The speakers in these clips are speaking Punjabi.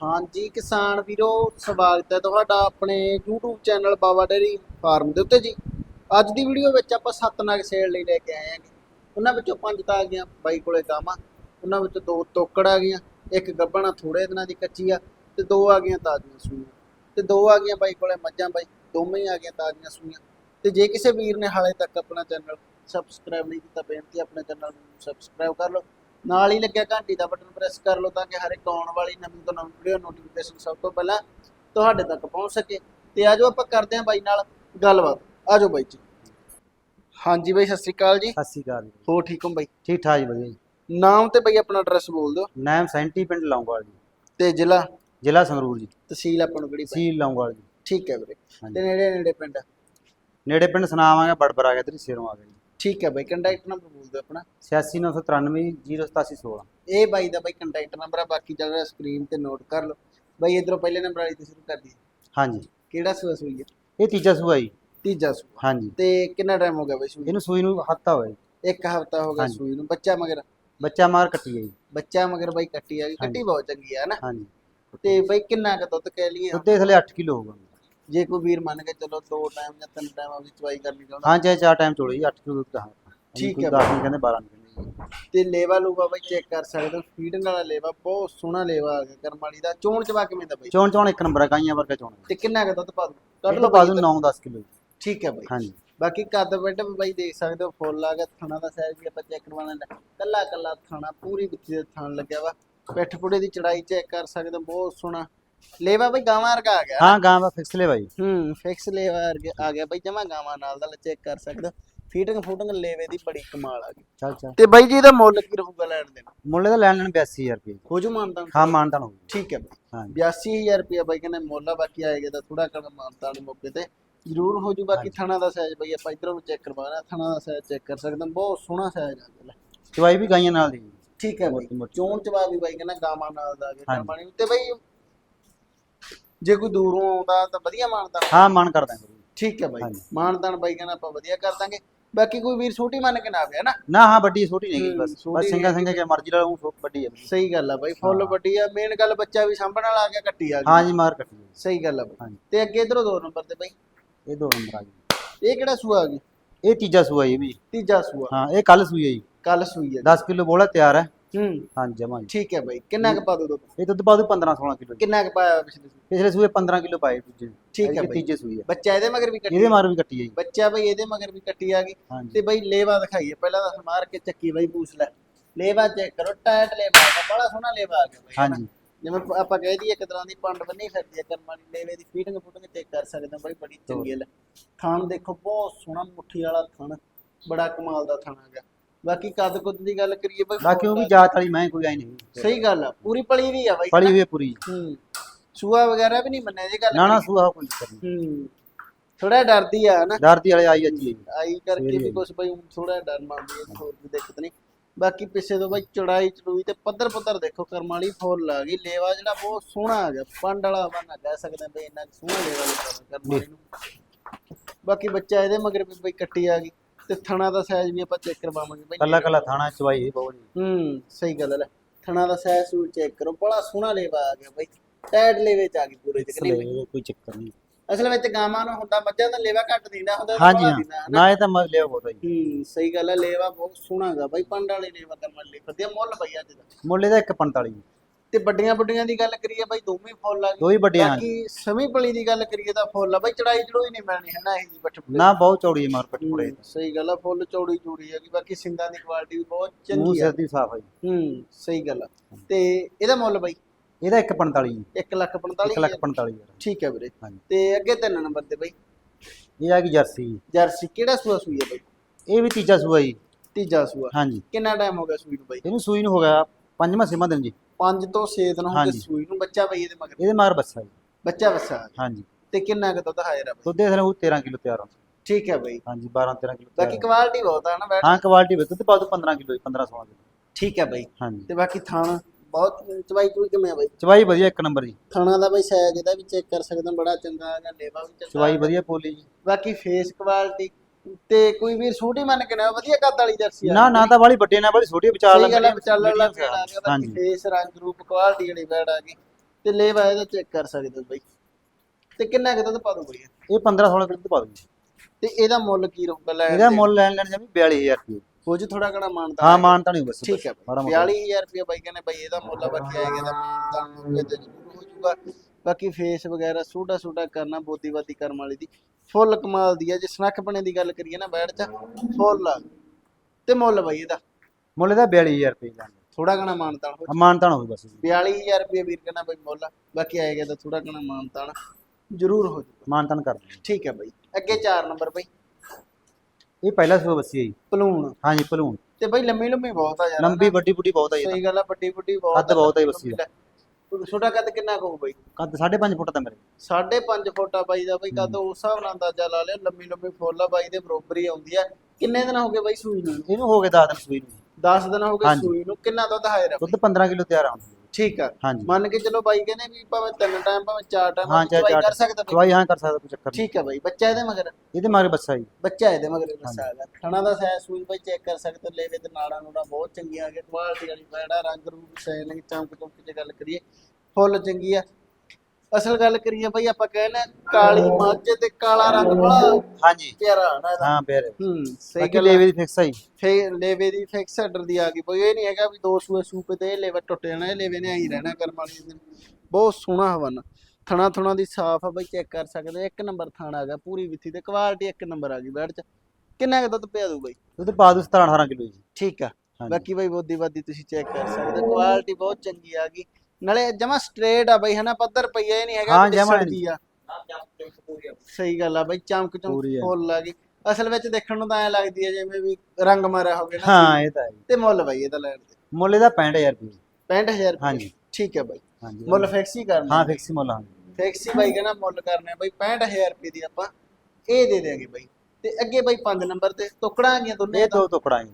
ਹਾਂਜੀ, ਕਿਸਾਨ ਵੀਰੋ, ਸਵਾਗਤ ਹੈ ਤੁਹਾਡਾ ਆਪਣੇ YouTube channel Baba dairy farm ਦੇ ਉੱਤੇ ਜੀ। ਅੱਜ ਦੀ ਵੀਡੀਓ ਵਿੱਚ ਆਪਾਂ ਸੱਤ ਨਗ ਸੇਲ ਲਈ ਲੈ ਕੇ ਆਏ ਹਾਂ ਉਹਨਾਂ ਵਿੱਚੋਂ ਪੰਜ ਤਾਂ ਆ ਗਈਆਂ ਬਾਈ ਕੋਲੇ ਗਾਵਾਂ, ਉਹਨਾਂ ਵਿੱਚੋਂ ਦੋ ਤੋਕੜ ਆ ਗਈਆਂ, ਇੱਕ ਗੱਬਣਾ ਥੋੜੇ ਦਿਨਾਂ ਦੀ ਕੱਚੀ ਆ, ਤੇ ਦੋ ਆ ਗਈਆਂ ਤਾਜ਼ੀਆਂ ਸੂਈਆਂ। ਤੇ ਦੋ ਆ ਗਈਆਂ ਬਾਈ ਕੋਲੇ ਮੱਝਾਂ ਬਾਈ, ਦੋਵੇਂ ਆ ਗਈਆਂ ਤਾਜ਼ੀਆਂ ਸੂਈਆਂ। ਤੇ ਜੇ ਕਿਸੇ ਵੀਰ ਨੇ ਹਾਲੇ ਤੱਕ ਆਪਣਾ ਚੈਨਲ ਸਬਸਕ੍ਰਾਈਬ ਨਹੀਂ ਕੀਤਾ, ਬੇਨਤੀ ਆਪਣੇ ਚੈਨਲ ਨੂੰ ਸਬਸਕ੍ਰਾਈਬ ਕਰ ਲਓ। ਨਾਲ ਹੀ ਲੱਗਿਆ ਘੰਟੀ ਦਾ ਬਟਨ ਪ੍ਰੈਸ ਕਰ ਲਓ ਤਾਂ ਕਿ ਹਰ ਇੱਕ ਆਉਣ ਵਾਲੀ ਨਵੀਂ ਤੋਂ ਨਵੀਂ ਵੀਡੀਓ ਨੋਟੀਫਿਕੇਸ਼ਨ ਸਭ ਤੋਂ ਪਹਿਲਾਂ ਤੁਹਾਡੇ ਤੱਕ ਪਹੁੰਚ ਸਕੇ। ਤੇ ਆਜੋ ਆਪਾਂ ਕਰਦੇ ਹਾਂ ਬਾਈ ਨਾਲ ਗੱਲਬਾਤ। ਆਜੋ ਬਾਈ ਜੀ। ਹਾਂਜੀ ਬਾਈ ਸਤਿ ਸ਼੍ਰੀ ਅਕਾਲ ਜੀ। ਸਤਿ ਸ਼੍ਰੀ ਅਕਾਲ ਜੀ। ਹੋ ਠੀਕ ਹੋ ਬਾਈ? ਠੀਕ ਠਾਕ ਜੀ ਵਧੀਆ ਜੀ। ਨਾਮ ਤੇ ਬਾਈ ਆਪਣਾ ਐਡਰੈਸ ਬੋਲ ਦਿਓ। ਨਾਮ ਸੈਂਟੀ ਪਿੰਡ ਲੌਂਗਵਾਲ ਜੀ। ਤੇ ਜ਼ਿਲ੍ਹਾ? ਜ਼ਿਲ੍ਹਾ ਸੰਗਰੂਰ ਜੀ। ਤਹਿਸੀਲ ਆਪਾਂ ਨੂੰ ਕਿਹੜੀ ਤਹਿਸੀਲ ਲੌਂਗਵਾਲ ਜੀ। ਠੀਕ ਹੈ ਵੀਰੇ। ਤੇ ਨੇੜੇ ਨੇੜੇ ਪਿੰਡ? ਨੇੜੇ ਪਿੰਡ ਸੁਨਾਵਾਂਗੇ ਬੜਬੜ ਆ ਗਿਆ ਤੇਰੀ ਸਿਰੋਂ ਆ ਗਿਆ ਜੀ। ਠੀਕ ਹੈ ਬਾਈ ਕੰਟੈਕਟ ਨੰਬਰ ਬੋਲ ਦਿਓ ਆਪਣਾ। 86993 08716 ਇਹ ਬਾਈ ਦਾ ਬਾਈ ਕੰਟੈਕਟ ਨੰਬਰ ਆ ਬਾਕੀ ਚੱਲ ਰਿਹਾ ਸਕਰੀਨ ਤੇ ਨੋਟ ਕਰ ਲਓ। ਬਾਈ ਇਧਰੋਂ ਪਹਿਲੇ ਨੰਬਰ ਵਾਲੀ ਤੋਂ ਸ਼ੁਰੂ ਕਰ ਦਈਏ। ਹਾਂਜੀ। ਕਿਹੜਾ ਸੂਆ ਸੂਈ ਹੈ? ਇਹ ਤੀਜਾ ਸੂਆ ਜੀ। ਤੀਜਾ ਸੂਆ। ਹਾਂਜੀ। ਤੇ ਕਿੰਨਾ ਟਾਈਮ ਹੋ ਗਿਆ ਬਾਈ ਸੂਈ? ਇਹਨੂੰ ਸੂਈ ਨੂੰ ਹੱਤਾ ਹੋਇਆ ਜੀ। ਇੱਕ ਹਫਤਾ ਹੋ ਗਿਆ। ਸੂਈ ਨੂੰ। ਬੱਚਾ ਮਗਰ? ਬੱਚਾ ਮਾਰ ਕੱਟੀ ਹੈ ਜੀ। ਬੱਚਾ ਮਗਰ ਬਾਈ ਕੱਟੀ ਆ ਗਈ। ਕੱਟੀ। ਬਹੁਤ ਚੰਗੀ ਆ ਨਾ? ਹਾਂਜੀ। ਤੇ ਬਾਈ ਕਿੰਨਾ ਕੁ ਦੁੱਧ ਕਹਿ ਲਈਏ? ਦੁੱਧ ਥਲੇ 8 ਕਿਲੋ ਹੋਊਗਾ। ਜੇ ਕੋਈ ਵੀਰ ਮੰਨ ਕੇ ਚਲੋ ਦੋ ਟਾਈਮ ਜਾਂ ਤਿੰਨ ਟਾਈਮ ਆਪਣੀ ਚਵਾਈ ਕਰਨੀ ਚਾਹੁੰਦਾ। ਹਾਂ ਚਾਹੇ ਚਾਰ ਟਾਈਮ ਚੋਲੋ ਜੀ 8 ਕਿਲੋ ਦੁੱਧ ਦਾ ਠੀਕ ਹੈ 10 ਨਹੀਂ ਕਹਿੰਦੇ 12 ਨਹੀਂ। ਤੇ ਲੇਵਾ ਲੂਵਾ ਬਾਈ ਚੈੱਕ ਕਰ ਸਕਦੇ ਹੋ। ਫੀਡਿੰਗ ਵਾਲਾ ਲੇਵਾ ਬਹੁਤ ਸੋਹਣਾ ਲੇਵਾ ਆ ਗਿਆ ਕਰਮ ਵਾਲੀ ਦਾ। ਚੋਣ ਚਵਾ ਕਿਵੇਂ ਦਾ ਬਾਈ? ਚੋਣ ਚੋਣ ਇੱਕ ਨੰਬਰ ਆ ਗਾਈਆਂ ਵਰਗਾ ਚੋਣ। ਤੇ ਕਿੰਨਾ ਕੁ ਦੁੱਧ ਪਾ ਦੂ? ਕੱਢ ਲਓ ਤੋਂ ਬਾਅਦ ਬਾਈ। 9-10 ਕਿਲੋ ਠੀਕ ਹੈ ਬਾਈ। ਹਾਂਜੀ। ਬਾਕੀ ਕੱਦ ਬੈਠ ਬਾਈ ਦੇਖ ਸਕਦੇ ਹੋ ਫੁੱਲ ਆ ਗਿਆ ਥਣਾ ਦਾ ਸਾਈਜ਼ ਵੀ ਆਪਾਂ ਚੈੱਕ ਕਰਵਾਉਣਾ ਲੈ ਕੱਲਾ ਕੱਲਾ ਥਣਾ ਪੂਰੀ ਵਿੱਚੀ ਦੇ ਥਣ ਲੱਗਿਆ ਵਾ। ਪਿੱਠ ਪੁੜੇ ਦੀ ਚੜਾਈ ਚੈੱਕ ਕਰ ਸਕਦੇ ਹੋ ਬਹੁਤ ਸੋਹਣਾ। ਲੇਵਾ ਬਾਈ ਗਾਵਾਂ ਵਰਗਾ ਆ ਗਿਆ। ਹਾਂ ਗਾਂ ਦਾ ਫਿਕਸ ਲੈ ਬਾਈ ਹੂੰ ਫਿਕਸ ਲੇਵਾ ਵਰਗਾ ਆ ਗਿਆ ਬਾਈ ਜਮਾ ਗਾਵਾਂ ਨਾਲ ਦਾ ਚੈੱਕ ਕਰ ਸਕਦੇ ਹੋ। ਫੀਟਿੰਗ ਫੂਟਿੰਗ ਲੇਵੇ ਦੀ ਬੜੀ ਕਮਾਲ ਆ ਗਈ। ਚੱਲ ਚੱਲ। ਤੇ ਬਾਈ ਜੀ ਇਹਦਾ ਮੁੱਲ ਕੀ ਰਹੂਗਾ ਲੈਣ ਦੇਣਾ? ਮੁੱਲੇ ਦਾ ਲੈਣ ਲੈਣ 82000 ਰੁਪਏ ਹੋ ਜੂ ਮਾਨਤਾ ਹਾਂ ਮਾਨਤਾਨ ਹੋਊ ਠੀਕ ਹੈ ਬਾਈ। ਹਾਂਜੀ 82000 ਰੁਪਇਆ ਬਾਈ ਕਹਿੰਦੇ ਮੁੱਲ ਆ ਬਾਕੀ ਆਏਗਾ ਤਾਂ ਥੋੜਾ ਕਣ ਮਾਨਤਾ ਦੇ ਮੌਕੇ ਤੇ। ਜ਼ਰੂਰ ਹੋ ਜੂ ਬਾਕੀ ਥਣਾ ਦਾ ਸਾਈਜ਼ ਬਾਈ ਆਪਾਂ ਇਧਰੋਂ ਵੀ ਚੈੱਕ ਕਰਵਾਣਾ ਥਣਾ ਦਾ ਸਾਈਜ਼ ਚੈੱਕ ਕਰ ਸਕਦੇ ਹਾਂ। ਬਹੁਤ ਸੋਹਣਾ ਸਾਈਜ਼ ਆ ਗਿਆ ਚਵਾਈ ਵੀ ਗਾਈਆਂ ਨਾਲ ਦੀ। ਠੀਕ ਹੈ ਬਾਈ। ਚੋਣ ਚਵਾ ਵੀ ਬਾਈ ਕਹਿੰਦਾ ਗਾਵਾਂ ਨਾਲ ਦਾ ਗਿਆ। ਹਾਂਜੀ। ਤੇ ਬਾਈ ਜੇ ਕੋਈ ਦੂਰੋਂ ਆਉਂਦਾ ਤਾਂ ਵਧੀਆ ਮਾਨਤਾ ਹਾਂ ਮਨ ਕਰਦਾ ਜੀ। ਠੀਕ ਹੈ ਬਾਈ। ਹਾਂਜੀ। ਮਾਨਤਾਨ ਬਾਈ ਕਹਿੰਦਾ ਆਪਾਂ ਵਧੀਆ ਕਰ ਦਾਂਗੇ ਬਾਕੀ ਕੋਈ ਵੀਰ ਛੋਟੀ ਮੰਨ ਕੇ ਨਾ ਆਵੇ ਨਾ? ਨਾ ਹਾਂ ਵੱਡੀ ਛੋਟੀ ਨਹੀਂ ਹੂੰ, ਬਸ ਛੋਟੀ ਬਸ ਹੈਗੀ। ਸਿੰਗਾ ਕਿ ਮਰਜ਼ੀ ਲਾ ਲਊਂ ਵੱਡੀ ਹੈ। ਸਹੀ ਗੱਲ ਆ ਬਾਈ ਫੁੱਲ ਹਾਂ। ਵੱਡੀ ਆ। ਮੇਨ ਗੱਲ ਬੱਚਾ ਵੀ ਸਾਂਭਣ ਵਾਲਾ ਆ ਗਿਆ ਕੱਟੀ ਆ ਗਈ ਹਾਂ ਜੀ ਮਾਰ ਕੱਟੀ ਹੈ। ਸਹੀ ਗੱਲ ਆ ਬਾਈ। ਹਾਂਜੀ। ਤੇ ਅੱਗੇ ਇਧਰੋਂ ਦੋ ਨੰਬਰ ਤੇ ਬਾਈ। ਇਹ ਦੋ ਨੰਬਰ ਆ ਗਈ ਇਹ ਕਿਹੜਾ ਸੂਆ ਆ ਗਈ ਇਹ ਤੀਜਾ ਸੂਆ ਜੀ ਵੀ। ਤੀਜਾ ਸੂਆ। ਹਾਂ ਇਹ ਕੱਲ ਸੂਈ ਹੈ ਜੀ। ਕੱਲ ਸੂਈ ਹੈ। 10 ਕਿਲੋ ਬੋਲਾ ਤਿਆਰ ਹੈ। ਹੂੰ। ਹਾਂ ਜਮਾ ਜੀ ਠੀਕ ਹੈ ਬਾਈ। ਕਿੰਨਾ ਕੁ ਪਾ ਦੋ ਦੁੱਧ ਇਹ ਦੁੱਧ ਬਾਅਦ 15 16 ਕਿਲੋ। ਕਿੰਨਾ ਕੁ ਪਾਇਆ ਪਿਛਲੇ ਸੂਏ? ਪਿਛਲੇ ਸੂਏ 15 ਕਿਲੋ ਪਾਏ ਦੂਜੇ। ਠੀਕ ਹੈ ਬਾਈ। ਤੀਜੇ ਸੂਈ ਹੈ ਬੱਚਾ ਇਹਦੇ ਮਗਰ ਵੀ ਕੱਟੀ ਇਹਦੇ ਮਾਰ ਵੀ ਕੱਟੀ ਹੈ ਜੀ। ਬੱਚਾ ਬਈ ਇਹਦੇ ਮਗਰ ਵੀ ਕੱਟੀ ਆ ਗਈ। ਹਾਂਜੀ। ਤੇ ਬਈ ਲੇਵਾ ਦਿਖਾਈਏ। ਪਹਿਲਾਂ ਤਾਂ ਮਾਰ ਕੇ ਚੱਕੀ ਬਈ ਪੂਛ ਲੈ। ਲੇਵਾ ਚੈੱਕ ਕਰੋ ਟਾਇਟ ਲੇਵਾ ਆ ਬੜਾ ਸੋਹਣਾ ਲੇਵਾ ਆ ਗਿਆ ਬਈ। ਹਾਂਜੀ। ਜਿਵੇਂ ਪ- ਆਪਾਂ ਕਹਿ ਦਈਏ ਇੱਕ ਤਰ੍ਹਾਂ ਦੀ ਪੰਡ ਬੰਨੀ ਫਿਰਦੀ ਹੈ ਕਰਮ ਵਾਲੀ ਲੇਵੇ ਦੀ ਫੀਟਿੰਗ ਫੂਟਿੰਗ ਚੈੱਕ ਕਰ ਸਕਦੇ ਹਾਂ ਬੜੀ ਬੜੀ ਚੰਗੀ ਹੈ। ਥਣ ਦੇਖੋ ਬਹੁਤ ਸੋਹਣਾ ਮੁੱਠੀ ਵਾਲਾ ਥਣ। ਬੜਾ ਕਮਾਲ ਦਾ ਥਣ ਆ ਗਿਆ ਬਾਕੀ ਕੱਦ ਕੁੱਦ ਦੀ ਗੱਲ ਕਰੀਏ ਬਈ ਬਾਕੀ ਉਹ ਵੀ ਜਾਤ ਵਾਲੀ ਮੈਂ ਕੋਈ ਆਈ ਨਹੀਂ। ਸਹੀ ਗੱਲ ਆ ਪੂਰੀ ਪਲੀ ਵੀ ਆ ਬਾਈ ਪੜੀ ਹੋਈ ਪੂਰੀ। ਹੂੰ ਸੂਆ ਵਗੈਰਾ ਵੀ ਨਹੀਂ ਮੰਨਿਆ ਜੇ ਗੱਲ ਨਾ ਨਾ। ਸੂਆ ਕੋਈ ਚੱਕਰ ਨਹੀਂ। ਹੂੰ ਥੋੜਾ ਡਰਦੀ ਆ ਨਾ ਡਰਦੀ ਵਾਲੇ ਆਈ ਅੱਜੀ ਆਈ ਕਰਕੇ ਵੀ। ਕੁਛ ਬਈ ਥੋੜਾ ਡਰ ਮੰਨਦੀ ਹੈ ਹੋਰ ਵੀ ਦਿੱਕਤ ਨਹੀਂ। ਬਾਕੀ ਪਿੱਛੇ ਤੋਂ ਬਈ ਚੜਾਈ ਚੜੂਈ ਤੇ ਪੱਧਰ ਪੱਧਰ ਦੇਖੋ ਕਰਮ ਵਾਲੀ ਫੁੱਲ ਆ ਗਈ। ਲੇਵਾ ਜਿਹੜਾ ਬਹੁਤ ਸੋਹਣਾ ਆ ਗਿਆ ਪੰਡ ਵਾਲਾ ਬਣਾ ਕਹਿ ਸਕਦੇ ਬਈ ਇੰਨਾ ਸੋਹਣਾ ਲੇਵਾ ਕਰਮ ਵਾਲੀ ਨੂੰ। ਬਾਕੀ ਬੱਚਾ ਇਹਦੇ ਮਗਰ ਵੀ ਬਈ ਕੱਟੀ ਆ ਗਈ। ਤੇ ਥਣਾ ਦਾ ਸਾਈਜ਼ ਵੀ ਆਪਾਂ ਚੈੱਕ ਕਰਵਾਵਾਂਗੇ ਬਈ। ਕੱਲਾ ਕੱਲਾ ਥਾਣਾ ਚਵਾਈ ਇਹ ਬਹੁਤ ਜੀ ਹੂੰ ਸਹੀ ਗੱਲ ਹੈ ਲੈ। ਥਣਾ ਦਾ ਸਾਈਜ਼ ਸੂ ਚੈੱਕ ਕਰੋ। ਬੜਾ ਸੋਹਣਾ ਲੇਵਾ ਆ ਗਿਆ ਬਈ। ਟੈਡ ਲੇਵੇ ਚ ਆ ਗਈ ਪੂਰੇ ਚ ਕਿ ਨਹੀਂ? ਕੋਈ ਚੱਕਰ ਨਹੀਂ। ਅਸਲ ਵਿੱਚ ਗਾਵਾਂ ਨੂੰ ਹੁੰਦਾ ਮੱਝਾਂ ਦਾ ਲੇਵਾ ਘੱਟ ਦਿੰਦਾ ਹੁੰਦਾ ਤਾਂ ਹਾਂਜੀ ਬੜਾ ਹਾਂ। ਹਨਾ? ਨਾ ਇਹ ਤਾਂ ਲਿਆ ਬਹੁਤ ਹੈ ਜੀ। ਹੂੰ ਸਹੀ ਗੱਲ ਹੈ। ਲੇਵਾ ਬਹੁਤ ਸੋਹਣਾ ਗਾ ਬਾਈ। ਪੰਡ ਵਾਲੇ ਲੇਵਾ ਕਰਮ ਲਈ। ਵਧੀਆ ਮੁੱਲ ਪਈ ਅੱਜ ਦਾ। ਮੁੱਲੇ ਦਾ 145 ਤੇ ਵੱਡੀਆਂ ਵੱਡੀਆਂ ਦੀ ਗੱਲ ਕਰੀਏ ਬਾਈ ਦੋਵੇਂ ਫੁੱਲ ਆ ਗਏ ਦੋ ਹੀ ਵੱਡੀਆਂ ਹਨ। ਬਾਕੀ ਸਮੀ ਪਲੀ ਦੀ ਗੱਲ ਕਰੀਏ ਤਾਂ ਫੁੱਲ ਆ। ਬਾਈ ਚੜਾਈ ਚੜੂਈ ਨਹੀਂ ਮਿਲਣੀ ਹੈ ਨਾ ਇਹ ਜੀ ਬੱਠ ਨਾ ਬਹੁਤ ਚੌੜੀ ਹੈ ਮਾਰ ਕੱਟ ਪੁੜੇ ਸਹੀ ਗੱਲ ਆ ਫੁੱਲ ਚੌੜੀ ਚੂੜੀ ਹੈਗੀ ਬਾਕੀ ਸਿੰਗਾਂ ਦੀ ਕੁਆਲਿਟੀ ਵੀ ਬਹੁਤ ਮੂੰਹ ਚੰਗੀ ਆ। ਸਿਰ ਦੀ ਸਾਫ਼ ਹੈ ਜੀ। ਹੂੰ ਸਹੀ ਗੱਲ ਆ। ਤੇ ਇਹਦਾ ਮੁੱਲ ਬਾਈ? ਇਹਦਾ 145 ਜੀ। 1 ਲੱਖ 45 1 ਲੱਖ 45 ਹਜ਼ਾਰ। ਠੀਕ ਹੈ ਵੀਰੇ। ਹਾਂਜੀ। ਤੇ ਅੱਗੇ ਤਿੰਨ ਨੰਬਰ ਤੇ ਬਾਈ? ਇਹ ਆ ਗਈ ਜਰਸੀ ਜੀ। ਜਰਸੀ ਕਿਹੜਾ ਸੂਆ ਸੂਈ ਹੈ ਬਾਈ? ਇਹ ਵੀ ਤੀਜਾ ਸੂਆ ਜੀ। ਤੀਜਾ ਸੂਆ। ਹਾਂਜੀ। ਕਿੰਨਾ ਟਾਈਮ ਹੋ ਗਿਆ ਸੂਈ ਨੂੰ ਬਾਈ? ਇਹਨੂੰ ਸੂਈ ਨੂੰ ਹੋ ਗਿਆ ਪੰਜਵਾਂ ਛੇਵਾਂ ਦਿਨ ਜੀ। 5 ਤੋਂ 6 ਦਿਨ ਹੋ ਗਏ ਹਾਂਜੀ। ਸੂਈ ਨੂੰ ਬੱਚਾ ਬਈ ਇਹਦੇ ਮਗਰ? ਇਹਦੇ ਮਗਰ ਬੱਸਾ ਜੀ। ਬੱਚਾ ਵਸਾ ਹਾਂਜੀ। ਤੇ ਕਿੰਨਾ ਕੁ ਦੁੱਧ ਹਾਜ਼ਰ ਆ ਬਾਈ? ਦੁੱਧ ਥਲੇ ਉਹ 13 ਕਿਲੋ ਤਿਆਰ ਆ। ਠੀਕ ਹੈ ਬਾਈ। ਹਾਂਜੀ 12 13 ਕਿਲੋ ਬਾਕੀ ਕੁਆਲਿਟੀ ਬਹੁਤ ਆ ਨਾ ਬੈਠ ਹਾਂ ਕੁਆਲਿਟੀ ਵਿੱਚ ਦੁੱਧ ਬਾਅਦ 15 ਕਿਲੋ 15 16 ਕਿਲੋ। ਠੀਕ ਹੈ ਬਾਈ। ਹਾਂਜੀ। ਤੇ ਬਾਕੀ ਥਾਣਾ ਬਹੁਤ ਚਵਾਈ ਚੂਈ ਕਿਵੇਂ ਆ ਬਾਈ? ਚਵਾਈ ਵਧੀਆ ਇੱਕ ਨੰਬਰ ਜੀ। ਥਾਣਾ ਦਾ ਬਾਈ ਸਾਈਜ਼ ਇਹਦਾ ਵੀ ਚੈੱਕ ਕਰ ਸਕਦੇ ਹਾਂ, ਬੜਾ ਚੰਗਾ ਹੈਗਾ ਲੇਵਾ ਵੀ ਚੰਗਾ। ਚਵਾਈ। ਵਧੀਆ ਪੋਲੀ ਜੀ। ਬਾਕੀ ਫੇਸ ਕੁਆਲਿਟੀ ਤੇ ਕੋਈ ਵੀਰ ਛੋਟੀ ਮੰਨ ਕੇ ਨਾ ਵਧੀਆ ਕੱਦ ਵਾਲੀ ਜਰਸੀ ਆ ਨਾ ਨਾ ਤਾਂ ਵਾਲੀ ਵੱਡੇ ਨਾ ਵਾਲੀ ਛੋਟੀ ਵਿਚਾਰ ਸਹੀ ਗੱਲ ਹੈ ਵਿਚਾਲ ਵਾਲਾ ਫੇਰ ਆ ਗਿਆ ਫੇਸ ਰੰਗ ਰੂਪ ਕੁਆਲਿਟੀ ਜਿਹੜੀ ਬੈੜ ਆ ਗਈ। ਤੇ ਲੇਵਾ ਇਹਦਾ ਚੈੱਕ ਕਰ ਸਕਦੇ ਹੋ ਬਾਈ। ਤੇ ਕਿੰਨਾ ਕੁ ਦੁੱਧ ਪਾ ਦੋ ਬਾਈ? ਇਹ? ਇਹ 15 16 ਕਿਲੋ ਪਾ ਦੂੰਗੀ ਤੇ ਇਹਦਾ ਮੁੱਲ ਕੀ ਰਹੂਗਾ ਲੈਣ ਇਹਦਾ ਦੇ? ਮੁੱਲ ਲੈਣ ਲੈਣ ਜਮੀ 42000 ਰੁਪਏ ਜੀ ਥੋੜਾ ਘਣਾ ਮਾਨਤਾ ਹਾਂ ਮਾਨਤਾ ਨਹੀਂ ਬਸ ਠੀਕ ਹੈ ਮਾੜਾ ਬਾਈ। ਮੋਟਾ। 42000 ਰੁਪਏ ਬਾਈ ਕਹਿੰਦੇ ਬਾਈ ਇਹਦਾ ਮੁੱਲ ਆ ਬਾਕੀ ਆਏਗਾ ਤਾਂ ਮਾਨਤਾ ਹੋਊਗਾ ਤੇ ਜ਼ਰੂਰ ਹੋ ਜਾਊਗਾ। ਬਾਕੀ ਫੇਸ ਵਗੈਰਾ ਸੂਟਾ ਸੂਟਾ ਕਰਨਾ ਬੋਦੀ ਬਾਦੀ ਕਰਮ ਵਾਲੀ ਦੀ। ਫੁੱਲ ਕਮਾਲ ਦੀ ਆ ਜੇ ਸਨੱਖ ਬਣੇ ਦੀ ਗੱਲ ਕਰੀਏ ਨਾ ਬੈਠ ਚ ਫੁੱਲ। ਆ ਤੇ ਮੁੱਲ ਬਾਈ ਇਹਦਾ। ਮੁੱਲ ਇਹਦਾ 42000 ਰੁਪਏ ਥੋੜਾ ਘਣਾ ਮਾਨਤਾ ਹੋ ਮਾਨਤਾ ਨਾ ਹੋਵੇ ਬਸ 42000 ਰੁਪਏ ਵੀਰ ਕਹਿੰਦਾ ਬਾਈ ਮੁੱਲ ਆ। ਬਾਕੀ ਆਏਗਾ ਤਾਂ ਥੋੜਾ ਘਣਾ ਮਾਨਤਾ ਜ਼ਰੂਰ ਹੋ ਜਾਊਗਾ। ਮਾਨਤਾ ਨਾ ਕਰ ਠੀਕ ਹੈ ਬਾਈ। ਅੱਗੇ 4 ਨੰਬਰ ਬਾਈ। ਇਹ ਪਹਿਲਾ ਸੂਆ ਬੱਸੀ ਹੈ ਜੀ। ਪਲੂਣ। ਹਾਂਜੀ ਭਲੂਣ ਤੇ ਬਾਈ ਲੰਮੀ ਲੰਮੀ ਬਹੁਤ ਆ ਯਾਰ। ਲੰਬੀ ਵੱਡੀ ਬੁੱਢੀ ਬਹੁਤ ਹੈ ਜੀ ਸਹੀ ਗੱਲ ਆ ਵੱਡੀ ਵੱਡੀ ਬਹੁਤ ਕੱਦ ਬਹੁਤ ਆ ਬੱਸੀ ਦਾ। ਛੋਟਾ ਕੱਦ ਕਿੰਨਾ ਕਹੂ ਬਾਈ? ਕੱਦ 5.5 ਫੁੱਟ ਦਾ ਮੇਰੇ 5.5 ਫੁੱਟ ਆ ਬਾਈ ਦਾ ਬਾਈ ਕੱਦ ਉਸ ਹਿਸਾਬ ਨਾਲ ਅੰਦਾਜ਼ਾ ਲਾ ਲਿਓ ਲੰਮੀ ਲੰਮੀ ਫੁੱਲ ਆ ਬਾਈ ਦੇ ਬਰੋਬਰ ਹੀ ਆਉਂਦੀ ਆ। ਕਿੰਨੇ ਦਿਨ ਹੋ ਗਏ ਬਾਈ ਸੂਈ ਨੂੰ? ਇਹਨੂੰ ਹੋ ਗਏ 10 ਦਿਨ ਸੂਈ ਨੂੰ। 10 ਦਿਨ ਹੋ ਗਏ ਹਾਂਜੀ। ਸੂਈ ਨੂੰ। ਕਿੰਨਾ ਦੁੱਧ ਹਾਇਰ ਆ ਦੁੱਧ 15 ਕਿਲੋ ਤਿਆਰ ਆਉਂਦਾ ਠੀਕ ਆ। ਹਾਂਜੀ। ਮੰਨ ਕੇ ਚਲੋ ਬਾਈ ਕਹਿੰਦੇ ਵੀ ਭਾਵੇਂ ਤਿੰਨ ਟਾਈਮ ਭਾਵੇਂ ਚਾਰ ਟਾਈਮ ਹਾਂ ਚਾਹੇ ਕਰ ਸਕਦਾ ਬਾਈ। ਚਵਾਈ ਹਾਂ ਕਰ ਸਕਦਾ ਕੋਈ ਚੱਕਰ ਨਹੀਂ। ਠੀਕ ਆ ਬਾਈ ਬੱਚਾ ਇਹਦੇ ਮਗਰ? ਇਹਦੇ ਮਾਰੇ ਬੱਸਾ ਜੀ। ਬੱਚਾ ਇਹਦੇ ਮਗਰ ਦੱਸਿਆ ਹੈਗਾ। ਥਣਾ ਦਾ ਸਾਇਜ਼ ਸੂਈ ਬਾਈ ਚੈੱਕ ਕਰ ਸਕਦੇ ਹੋ, ਲੇਵੇ ਤੇ ਨਾੜਾ ਨੂੜਾ ਬਹੁਤ ਚੰਗੀਆਂ ਆ ਗਏ ਕੁਆਲਿਟੀ ਵਾਲੀ ਬੈੜਾ ਰੰਗ ਰੂਪ ਸੈਲਿੰਗ ਚਮਕ ਚਮਕ ਦੀ ਗੱਲ ਕਰੀਏ। ਫੁੱਲ ਚੰਗੀ ਆ। ਅਸਲ ਗੱਲ ਕਰੀਏ ਬਾਈ ਆਪਾਂ ਕਹਿੰਦੇ ਕਾਲੀ ਮੱਝ ਤੇ ਕਾਲਾ ਰੰਗ ਬੜਾ ਹਾਂਜੀ। ਪਿਆਰਾ ਨਾ ਇਹਦਾ। ਹਾਂ ਫੇਰ ਹੂੰ। ਸਹੀ ਗੱਲ ਲੇਵੇ ਦੀ ਫਿਕਸ ਆ ਜੀ। ਫੇ ਲੇਵੇ ਦੀ ਫਿਕਸ ਆਰਡਰ ਦੀ ਆ ਗਈ। ਬਈ ਇਹ ਨਹੀਂ ਹੈਗਾ ਵੀ ਦੋ ਸੂਏ ਸੂਪੇ ਤੇ ਇਹ ਲੇਵਾ ਟੁੱਟ ਜਾਣਾ ਇਹ ਲੇਵੇ ਨੇ ਆਈ ਰਹਿਣਾ ਕਰਮ ਵਾਲੀ ਦਿਨ ਬਹੁਤ ਸੋਹਣਾ ਹਵਨ। ਥਣਾ ਥਣਾ ਦੀ ਸਾਫ਼ ਆ ਬਈ ਚੈੱਕ ਕਰ ਸਕਦੇ। ਇੱਕ ਨੰਬਰ ਥਾਣਾ ਹੈਗਾ ਪੂਰੀ ਵਿੱਥੀ ਤੇ ਕੁਆਲਿਟੀ ਇੱਕ ਨੰਬਰ ਆ ਗਈ ਬੈਡ ਚ ਕਿੰਨਾ ਕੁ ਦੁੱਧ ਪਿਆ ਦੂ ਬਈ? ਦੁੱਧ ਪਾ ਦੂ 17 18 ਕਿਲੋ ਜੀ। ਠੀਕ ਆ। ਬਾਕੀ ਬਈ ਬੋਦੀ ਬਾਦੀ ਤੁਸੀਂ ਚੈੱਕ ਕਰ ਸਕਦੇ ਕੁਆਲਿਟੀ ਬਹੁਤ ਚੰਗੀ ਆ ਗਈ। ਨਾਲੇ ਜਮਾ ਸਟ੍ਰੇਟ ਆ ਬਈ ਹਨਾ ਪੱਧਰ ਪਈਆ ਨਹੀਂ ਹੈਗਾ ਹਾਂ, ਜਮਾਂ ਜੀ ਆ। ਸਹੀ ਗੱਲ ਆ ਬਈ ਚਮਕ ਚਮਕ ਪੂਰੀ ਆ। ਫੁੱਲ ਆ ਗਈ। ਅਸਲ ਵਿੱਚ ਦੇਖਣ ਨੂੰ ਤਾਂ ਐ ਲੱਗਦੀ ਹੈ ਜਿਵੇਂ ਵੀ ਰੰਗ ਮਾਰਿਆ ਹੋਵੇ ਨਾ ਹਾਂ ਇਹ ਤਾਂ ਹੈ ਜੀ। ਤੇ ਮੁੱਲ ਬਈ ਇਹਦਾ ਲੈਣ ਦੇ। ਮੁੱਲ ਇਹਦਾ 65000 ਰੁਪਏ। 65000 ਰੁਪਏ। ਹਾਂਜੀ। ਠੀਕ ਹੈ ਬਾਈ। ਹਾਂਜੀ ਮੁੱਲ ਫਿਕਸ ਹੀ ਕਰਨਾ। ਹਾਂ ਫਿਕਸ ਹੀ ਮੁੱਲ ਹਾਂ ਫਿਕਸ ਹੀ ਬਾਈ ਕਹਿੰਦਾ ਮੁੱਲ ਕਰਨਾ ਬਾਈ 65000 ਰੁਪਏ ਦੀ ਆਪਾਂ ਇਹ ਦੇ ਦੇਾਂਗੇ ਬਾਈ। ਤੇ ਅੱਗੇ ਬਾਈ 5 ਨੰਬਰ ਤੇ ਟੁਕੜਾ ਆ ਗਈਆਂ ਦੋਨੇ ਇਹ ਦੋ ਟੁਕੜਾ ਜੀ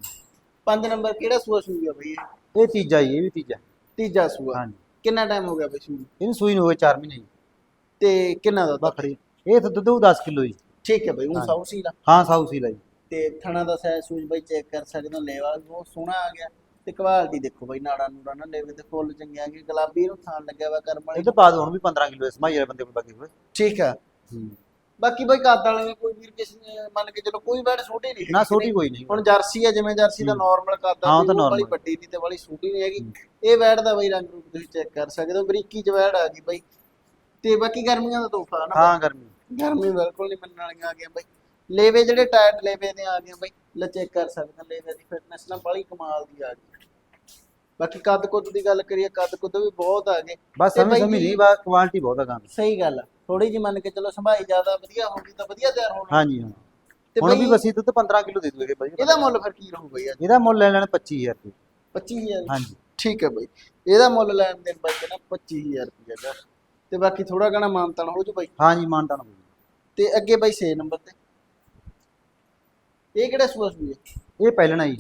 5 ਨੰਬਰ ਕਿਹੜਾ ਸੂਆ ਸੂਈ ਆ ਬਾਈ ਇਹ? ਇਹ ਤੀਜਾ ਜੀ ਇਹ ਵੀ ਤੀਜਾ। ਤੀਜਾ ਸੂਆ। ਹਾਂਜੀ। ਕਿੰਨਾ ਟਾਈਮ ਹੋ ਗਿਆ ਸੂਈ ਨੂੰ? ਇਹਨੂੰ ਸੂਈ ਨੂੰ ਹੋਏ 4 ਮਹੀਨੇ ਜੀ। ਤੇ ਕਿੰਨਾ ਦਾ ਬੱਕਰੀ। ਇਹ ਤਾਂ ਦੁੱਧ 10 ਕਿਲੋ ਜੀ। ਠੀਕ ਹੈ ਬਾਈ ਉਹ ਹਾਂਜੀ। ਸੌ ਦਾ ਹਾਂ ਸਾਊ ਸੀ ਜੀ। ਤੇ ਥਣਾ ਦਾ ਸਾਇਜ਼ ਸੂਜ ਬਾਈ ਚੈੱਕ ਕਰ ਸਕਦੇ ਲੇਵਾ ਬਹੁਤ ਸੋਹਣਾ ਆ ਗਿਆ। ਤੇ ਕੁਆਲਿਟੀ ਦੇਖੋ ਬਾਈ ਨਾੜਾ ਨੂੜਾ ਨਾ ਲੇਵੇ ਤੇ ਫੁੱਲ ਚੰਗੇ ਆ ਗਏ ਗੁਲਾਬੀ ਇਹਨੂੰ ਥਾਨ ਲੱਗਿਆ ਵਾ ਕਰਮ ਵਾਲੀ। ਇਹ ਤਾਂ ਪਾ ਦੋ ਹੁਣ ਵੀ 15 ਕਿਲੋ ਇਸ ਮਾਈ ਵਾਲੇ ਬੰਦੇ ਕੋਲ ਬਾਕੀ ਹੋਏ ਠੀਕ ਆ। ਬਾਕੀ ਬਾਈ ਕੱਦ ਵਾਲੇ ਨੇ ਕੋਈ ਵੀਰ ਕਿਸੇ ਨੇ ਮੰਨ ਕੇ ਚਲੋ ਕੋਈ ਬੈਡ ਛੋਟੀ ਨਹੀਂ। ਨਾ ਛੋਟੀ ਕੋਈ ਨਹੀਂ। ਹੁਣ ਜਰਸੀ ਆ ਜਿਵੇਂ ਜਰਸੀ ਦਾ। ਨਾਰਮਲ ਕੱਦ ਆ ਹਾਂ, ਤਾਂ ਵਾਲੀ। ਵੱਡੀ ਨਹੀਂ ਤੇ ਵਾਲੀ ਛੋਟੀ ਨਹੀਂ ਹੈਗੀ। ਇਹ ਬੈਡ ਦਾ ਬਾਈ ਰੰਗ ਰੂਪ ਤੁਸੀਂ ਚੈੱਕ ਕਰ ਸਕਦੇ ਹੋ। ਬਰੀਕੀ ਚ ਬੈਡ ਆ ਗਈ ਬਾਈ। ਤੇ ਬਾਕੀ ਗਰਮੀਆਂ ਦਾ ਤੋਹਫਾ ਨਾ ਹਾਂ ਗਰਮੀ। ਗਰਮੀ ਬਿਲਕੁਲ ਨਹੀਂ ਮੰਨਣ ਵਾਲੀਆਂ ਆ ਗਈਆਂ ਬਾਈ। ਲੇਵੇ ਜਿਹੜੇ ਟਾਇਰ ਲੇਵੇ ਦੇ ਆ ਗਏ ਬਾਈ। ਲੈ ਚੈੱਕ ਕਰ ਸਕਦੇ ਹੋ ਲੇਵੇ ਦੀ ਫਿਟਨੈਸ ਨਾਲ ਬੜੀ ਕਮਾਲ ਦੀ ਆ ਗਈ। ਬਾਕੀ ਕੱਦ ਕੁੱਦ ਦੀ ਗੱਲ ਕਰੀਏ ਕੱਦ ਕੁੱਦ ਵੀ ਬਹੁਤ ਆ ਗਏ। ਬਸ ਸਮਝ ਨਹੀਂ ਬਾ ਕੁਆਲਿਟੀ ਬਹੁਤ ਆ ਗਾਂ ਦੀ। ਸਹੀ ਗੱਲ ਆ। ਥੋੜੀ ਜਿਹੀ ਮੰਨ ਕੇ ਚਲੋ ਸੰਭਾਈ ਜ਼ਿਆਦਾ ਵਧੀਆ ਹੋਊਗੀ ਤਾਂ ਵਧੀਆ ਤਿਆਰ ਹੋਣਾ। ਹਾਂਜੀ ਹਾਂ। ਤੇ ਹੁਣ ਬਾਈ ਵੀ ਬਸੀ ਦੁੱਧ 15 ਕਿਲੋ ਦੇ ਦੂਗੇ ਬਾਈ। ਇਹਦਾ ਮੁੱਲ ਫਿਰ ਕੀ ਰਹੂ ਬਈ ਅੱਜ? ਇਹਦਾ ਮੁੱਲ ਲੈ ਲੈਣਾ 25000 ਰੁਪਏ। 25000 ਹਾਂਜੀ। ਠੀਕ ਹੈ ਬਾਈ। ਇਹਦਾ ਮੁੱਲ ਲੈਣ ਦੇਣ ਬਾਈ ਕਹਿੰਦਾ 25000 ਰੁਪਏ ਦਾ। ਤੇ ਬਾਕੀ ਥੋੜਾ ਘਣਾ ਮਾਨਤਾਨ ਹੋ ਜੂ ਬਾਈ। ਹਾਂਜੀ ਮਾਨਤਾ ਨਾ ਤੇ ਅੱਗੇ ਬਾਈ 6 ਨੰਬਰ ਤੇ। ਇਹ ਕਿਹੜਾ ਸੂਆ ਸੂਈ ਹੈ? ਇਹ ਪਹਿਲਣਾ ਜੀ।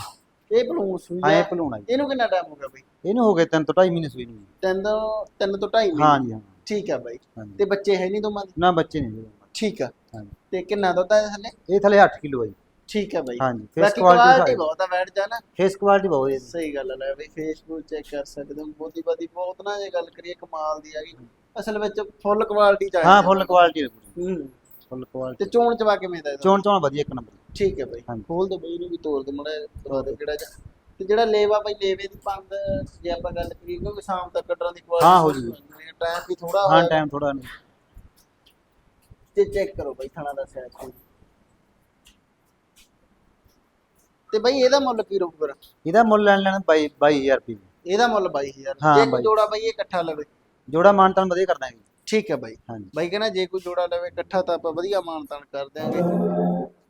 ਇਹ ਬਲੂਨ ਸੂਈ ਹਾਂ ਹੈ ਇਹ ਭਲੂਣਾ ਜੀ। ਇਹਨੂੰ ਕਿੰਨਾ ਟਾਈਮ ਹੋ ਗਿਆ ਬਾਈ? ਇਹਨੂੰ ਹੋ ਗਏ ਤਿੰਨ ਤੋਂ 2.5 ਮਹੀਨੇ ਸੂਈ ਨੂੰ। ਜੀ। ਤਿੰਨ ਤੋਂ ਤਿੰਨ ਤੋਂ ਢਾਈ ਮਹੀਨੇ? ਹਾਂਜੀ ਹਾਂ। ਠੀਕ ਹੈ ਬਾਈ। ਹਾਂਜੀ। ਤੇ ਬੱਚੇ ਹੈ ਨਹੀਂ ਦੋਵਾਂ ਦੇ? ਨਾ ਬੱਚੇ ਨਹੀਂ ਜੀ। ਠੀਕ ਆ। ਹਾਂਜੀ। ਤੇ ਕਿੰਨਾ ਦੁੱਧ ਹੈ ਥੱਲੇ ਇਹ ਥਲੇ 8 ਕਿਲੋ ਹੈ ਜੀ। ਠੀਕ ਹੈ ਬਾਈ। ਹਾਂਜੀ ਫੇਸ ਬਾਕੀ ਕੁਆਲਿਟੀ ਕੁਆਲਿਟੀ ਬਹੁਤ ਆ ਬੈਠ ਜਾ ਨਾ। ਫੇਸ ਕੁਆਲਿਟੀ ਬਹੁਤ ਹੈ ਸਹੀ ਗੱਲ ਹੈ ਲੈ ਬਈ ਫੇਸਬੁੱਕ ਚੈੱਕ ਕਰ ਸਕਦੇ ਹੋ। ਬੋਦੀ ਬਾਦੀ ਬਹੁਤ ਨਾ ਜੇ ਗੱਲ ਕਰੀਏ ਕਮਾਲ ਦੀ ਆ ਗਈ। ਅਸਲ ਵਿੱਚ ਫੁੱਲ ਕੁਆਲਿਟੀ ਚਾਹੀਦੀ ਹਾਂ ਫੁੱਲ ਕੁਆਲਿਟੀ ਹੈ ਪੂਰੀ। ਹੂੰ। ਫੁੱਲ ਕੁਆਲਿਟੀ ਤੇ ਚੋਣ ਚਵਾ ਕਿਵੇਂ ਦਾ ਇਹਦਾ? ਚੋਣ ਚੋਣ ਵਧੀਆ ਇੱਕ ਨੰਬਰ। ਠੀਕ ਹੈ ਬਾਈ। ਹਾਂਜੀ। ਖੋਲ ਦੋ ਬਈ ਨੂੰ ਵੀ ਤੋੜ ਦੇ ਮੜਾ ਕਿਹੜਾ ਜਿਹਾ। ਤੇ ਜਿਹੜਾ ਲੇਵਾ ਬਾਈ ਲੇਵੇ ਦੀ ਪੰਦ ਜੇ ਆਪਾਂ ਗੱਲ ਕਰੀਏ ਕਿਉਂਕਿ ਸ਼ਾਮ ਤੱਕ ਕੱਟਣ ਦੀ ਕੁਆਲਿਟੀ ਹਾਂ, ਹੋ ਜੂਗੀ। ਟਾਈਮ ਵੀ ਥੋੜਾ ਹਾਂ ਟਾਈਮ ਥੋੜਾ ਨਹੀਂ। ਤੇ ਚੈੱਕ ਕਰੋ ਬਾਈ ਥਣਾ ਦਾ ਸਾਈਜ਼ ਤੇ। ਬਾਈ ਇਹਦਾ ਮੁੱਲ ਕੀ ਰਹੂ ਫਿਰ? ਇਹਦਾ ਮੁੱਲ ਲੈਣ ਲੈਣਾ 22 22000 ਰੁਪਏ। ਇਹਦਾ ਮੁੱਲ 22000 ਹਾਂ ਜੇ ਕੋਈ ਬਾਈ। ਜੋੜਾ ਬਾਈ ਇਹ ਇਕੱਠਾ ਲਵੇ। ਜੋੜਾ ਮਾਨਤਾਨ ਵਧੀਆ ਕਰ ਦਾਂਗੇ ਠੀਕ ਹੈ ਬਾਈ। ਹਾਂਜੀ। ਬਾਈ ਕਹਿੰਦਾ ਜੇ ਕੋਈ ਜੋੜਾ ਲਵੇ ਇਕੱਠਾ ਤਾਂ ਆਪਾਂ ਵਧੀਆ ਮਾਨਤਾਨ ਕਰ ਦਿਆਂਗੇ।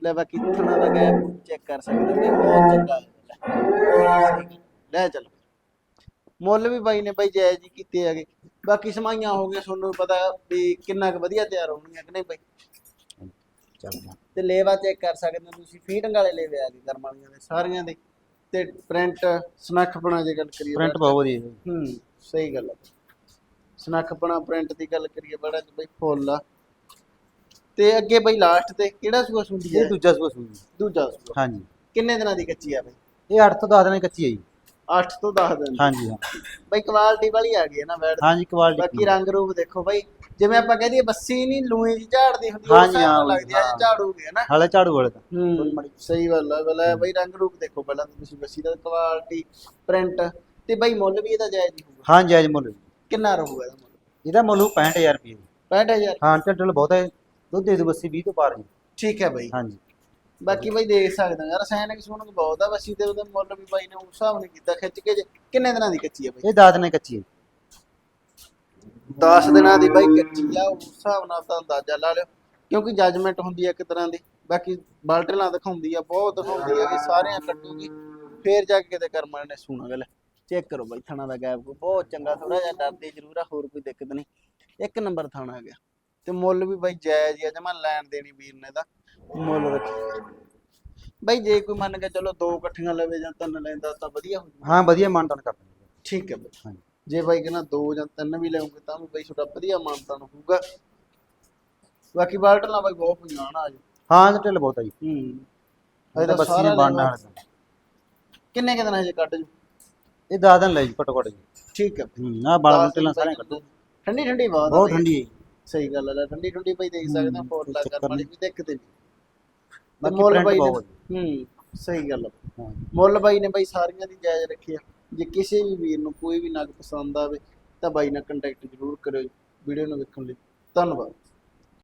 ਲੈ ਬਾਕੀ ਥਣਾ ਦਾ ਗੈਪ ਚੈੱਕ ਕਰ ਸਕਦੇ ਹੋ ਬਹੁਤ ਚੰਗਾ ਹੈ। ਲੈ ਚੱਲ। ਮੁੱਲ ਵੀ ਬਾਈ ਨੇ ਬਾਈ ਜਾਇਜ਼ ਹੀ ਕੀਤੇ ਹੈਗੇ। ਬਾਕੀ ਸਮਾਈਆਂ ਹੋ ਗਈਆਂ ਤੁਹਾਨੂੰ ਪਤਾ ਵੀ ਕਿੰਨਾ ਕੁ ਵਧੀਆ ਤਿਆਰ ਹੋਣਗੀਆਂ ਕਿ ਨਹੀਂ ਬਾਈ? ਚੱਲ ਜਾ। ਤੇ ਲੇਵਾ ਚੈੱਕ ਕਰ ਸਕਦੇ ਹੋ ਤੁਸੀਂ ਫੀਟਿੰਗ ਵਾਲੇ ਲੇਵੇ ਆ ਗਏ ਕਰਮ ਵਾਲੀਆਂ ਦੇ ਸਾਰੀਆਂ ਦੇ। ਤੇ ਪ੍ਰਿੰਟ ਸਨੱਖਪਣਾ ਜੇ ਗੱਲ ਕਰੀਏ ਪ੍ਰਿੰਟ ਬਹੁਤ ਵਧੀਆ ਜੀ। ਹੂੰ ਸਹੀ ਗੱਲ ਹੈ ਸਨੱਖਪਣਾ ਪ੍ਰਿੰਟ ਦੀ ਗੱਲ ਕਰੀਏ ਬੜਾ ਚ ਬਈ ਫੁੱਲ ਆ। ਤੇ ਅੱਗੇ ਬਈ ਲਾਸਟ ਤੇ ਕਿਹੜਾ ਸੂਆ ਸੁੰਦੀ ਹੈ ਇਹ ਦੂਜਾ ਸੂਆ ਜੀ। ਦੂਜਾ ਸੂਆ। ਹਾਂਜੀ। ਕਿੰਨੇ ਦਿਨਾਂ ਦੀ ਕੱਚੀ ਆ ਬਈ? ਇਹ 8 ਤੋਂ 10 ਦਿਨਾਂ ਦੀ ਕੱਚੀ ਹੈ ਜੀ। 8 ਤੋਂ 10 ਦਿਨ। ਹਾਂਜੀ ਹਾਂ। ਬਈ ਕੁਆਲਿਟੀ ਵਾਲੀ ਆ ਗਈ ਹੈ ਨਾ ਬੈਡ ਹਾਂਜੀ ਕੁਆਲਿਟੀ ਬਾਕੀ ਰੰਗ ਰੂਪ ਦੇਖੋ ਬਈ ਜਿਵੇਂ ਆਪਾਂ ਕਹਦੇ ਬੱਸੀ ਨਹੀਂ ਲੂਈ ਜੀ ਝਾੜਦੀ ਹੁੰਦੀ ਹਾਂਜੀ, ਹਾਂ, ਲੱਗਦੀ ਹਾਂ। ਝਾੜੂਗੀ ਹੈ ਨਾ? ਹਲੇ ਝਾੜੂ ਵਾਲੇ ਤਾਂ। ਸਹੀ ਗੱਲ ਹੈ ਬਲਾ ਬਈ ਰੰਗ ਰੂਪ ਦੇਖੋ ਪਹਿਲਾਂ ਤਾਂ ਤੁਸੀਂ ਬੱਸੀ ਦਾ ਕੁਆਲਿਟੀ ਪ੍ਰਿੰਟ ਤੇ ਬਈ ਮੁੱਲ ਵੀ ਇਹਦਾ ਜਾਇਜ਼ ਹੋਊਗਾ। ਹਾਂ ਜਾਇਜ਼ ਮੁੱਲ ਕਿੰਨਾ ਰਹੂਗਾ ਇਹਦਾ ਮੁੱਲ? ਇਹਦਾ ਮੁੱਲ 65000 ਰੁਪਏ। 65000 ਹਾਂ ਢੱਡਲ ਬਹੁਤ ਹੈ। ਦੁੱਧ ਦੇ ਦੋ ਬੱਸੀ 20 ਤੋਂ ਪਾਰ ਜੀ ਠੀਕ ਹੈ ਬਈ। ਹਾਂਜੀ। ਬਾਕੀ ਬਈ ਦੇਖ ਸਕਦੇ ਹੋ ਯਾਰ ਰਸਾਇਣਿਕ ਸੁਣਨ ਬਹੁਤ ਆ ਬੱਸੀ ਤੇ ਉਹਦੇ ਮੁੱਲ ਵੀ ਬਾਈ ਨੇ ਉਸ ਹਿਸਾਬ ਨਾਲ ਕੀਤਾ ਖਿੱਚ ਕੇ ਜੇ ਕਿੰਨੇ ਦਿਨਾਂ ਦੀ ਕੱਚੀ ਹੈ ਬਈ? ਇਹ ਦਾਦ ਨੇ ਕੱਚੀ ਹੈ 10 ਦਿਨਾਂ ਦੀ ਬਾਈ ਕੱਚੀ ਆ ਉਸ ਹਿਸਾਬ ਨਾਲ ਤਾਂ ਅੰਦਾਜ਼ਾ ਲਾ ਲਿਓ ਕਿਉਂਕਿ ਜੱਜਮੈਂਟ ਹੁੰਦੀ ਆ ਇੱਕ ਤਰ੍ਹਾਂ ਦੀ ਬਾਕੀ ਬਾਲਟਲਾਂ ਦਿਖਾਉਂਦੀ ਆ ਬਹੁਤ ਦਿਖਾਉਂਦੀ ਆ ਕਿ ਸਾਰਿਆਂ ਕੱਟੂਗੀ ਫੇਰ ਜਾ ਕੇ ਕਿਤੇ ਕਰਮਾਂ ਨੇ ਸੁਣਾ ਗੱਲ ਚੈੱਕ ਕਰੋ ਬਾਈ ਥਾਣਾ ਦਾ ਗੈਪ ਬਹੁਤ ਚੰਗਾ ਥੋੜਾ ਜਿਹਾ ਡਰਦੇ ਜ਼ਰੂਰ ਆ ਹੋਰ ਕੋਈ ਦਿੱਕਤ ਨਹੀਂ। ਇੱਕ ਨੰਬਰ ਥਾਣਾ ਆ ਗਿਆ। ਤੇ ਮੁੱਲ ਵੀ ਬਾਈ ਜਾਇਜ਼ ਹੀ ਆ ਜਮਾ ਲੈਣ ਦੇਣੀ ਵੀਰ ਨੇ ਦਾ ਮੁੱਲ ਰੱਖੀ ਬਾਈ ਜੇ ਕੋਈ ਮੰਨ ਕੇ ਚਲੋ ਦੋ ਇਕੱਠੀਆਂ ਲਵੇ ਜਾਂ ਤਿੰਨ ਲੈਂਦਾ ਤਾਂ ਵਧੀਆ ਹੋ ਹਾਂ ਵਧੀਆ ਮਾਨਤਾਨ ਕਰ ਦਿੰਦੇ ਠੀਕ ਹੈ ਬਾਈ। ਹਾਂਜੀ। ਜੇ ਬਾਈ ਕਹਿੰਦਾ ਦੋ ਜਾਂ ਤਿੰਨ ਵੀ ਲਓਗੇ ਤਾਂ ਵੀ ਬਾਈ ਤੁਹਾਡਾ ਵਧੀਆ ਮਾਨਤਾਨ ਹੋਊਗਾ। ਬਾਕੀ ਬਾਲਟਲਾਂ ਬਾਈ ਬਹੁਤ ਪਈਆਂ ਨਾ ਅੱਜ। ਹਾਂ ਇਹ ਢਿੱਲ ਬਹੁਤ ਹੈ ਜੀ। ਹੂੰ। ਇਹ ਤਾਂ ਬੱਸੀ ਬਣਨਾ ਵਾਲੇ ਕਿੰਨੇ ਕਿ ਦਿਨ ਹਜੇ ਕੱਢ ਜੂ? ਇਹ ਦਾਦ ਨੇ ਲਈ ਘਟੋ ਘਟ ਜੀ। ਠੀਕ ਹੈ। ਹੂੰ ਆ ਬਾਲਾਂ ਢਿੱਲਾਂ ਸਾਰੀਆਂ ਕੱਢੋ। ਠੰਡੀ ਠੰਡੀ ਬਾਤ ਬਹੁਤ ਠੰਡੀ ਹੈ ਜੀ। ਸਹੀ ਗੱਲ ਹੈ ਠੰਡੀ ਠੰਡੀ ਬਾਈ ਦੇਖ ਸਕਦੇ ਹੋ ਫੋਰ ਲਾ ਕਰਨ ਵਾਲੀ। ਵੀ ਦਿੱਕਤ ਨਹੀਂ ਬਾਕੀ ਮੁੱਲ ਬਾਈ ਨੇ- ਹੂੰ ਸਹੀ ਗੱਲ ਹਾਂ। ਮੁੱਲ ਬਾਈ ਨੇ ਬਾਈ ਸਾਰੀਆਂ ਦੀ ਜਾਇਜ਼ ਰੱਖੀ ਆ ਜੇ ਕਿਸੇ ਵੀ ਵੀਰ ਨੂੰ ਕੋਈ ਵੀ ਨਗ ਪਸੰਦ ਆਵੇ ਤਾਂ ਬਾਈ ਨਾਲ ਕੰਟੈਕਟ ਜ਼ਰੂਰ ਕਰਿਓ ਵੀਡੀਓ ਨੂੰ ਵੇਖਣ ਲਈ। ਧੰਨਵਾਦ।